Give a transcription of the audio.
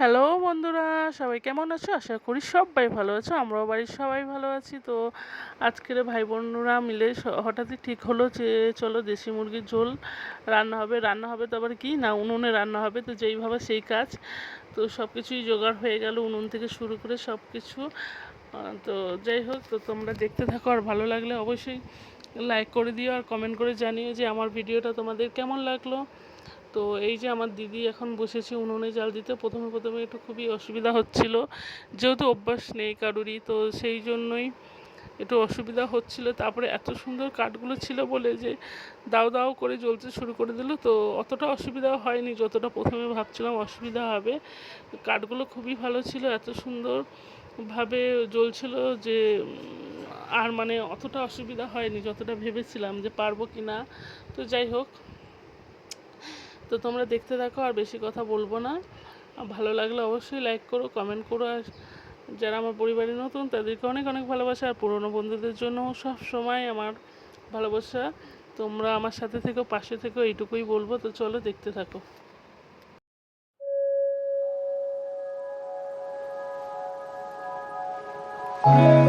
Hello বন্ধুরা। সবাই কেমন আছো? আশা করি সবাই ভালো আছো। আমরাও বাড়ির সবাই ভালো আছি। তো আজকের ভাই বোনরা মিলে হঠাৎই ঠিক হলো যে, চলো দেশি মুরগির ঝোল রান্না হবে। রান্না হবে তো আবার কি? না, উনুনে রান্না হবে। তো যেইভাবে সেই কাজ। তো সব কিছুই জোগাড় হয়ে গেল উনুন থেকে শুরু করে সব কিছু তো যাই হোক, তো তোমরা দেখতে থাকো। আর ভালো লাগলে অবশ্যই লাইক করে দিও। আর কমেন্ট করে জানিও যে, আমার ভিডিওটা তোমাদের কেমন লাগল। তো এই যে আমার দিদি এখন বসেছে উনুনে জাল দিতে, প্রথমে প্রথমে একটু খুবই অসুবিধা হচ্ছিল। যেহেতু অভ্যাস নেই কারুরই, তো সেই জন্যই একটু অসুবিধা হচ্ছিল। তারপরে এত সুন্দর কাঠগুলো ছিল বলে যে দাও দাও করে জ্বলতে শুরু করে দিল, তো অতটা অসুবিধা হয়নি। যতটা প্রথমে ভাবছিলাম অসুবিধা হবে। কাঠগুলো খুবই ভালো ছিল, এত সুন্দরভাবে জ্বলছিল যে আর মানে অতটা অসুবিধা হয়নি, যতটা ভেবেছিলাম যে পারব কি না তো যাই হোক তো তোমরা দেখতে থাকো, আর বেশি কথা বলব না। ভালো লাগলে অবশ্যই লাইক করো কমেন্ট করো, আর যারা আমার পরিবারে নতুন, তাদেরকে অনেক অনেক ভালোবাসা। আর পুরনো বন্ধুদের জন্য সব সময় আমার ভালোবাসা। তোমরা আমার সাথে থেকো, পাশে থেকো, এইটুকুই বলব। তো চলো দেখতে থাকো। Thank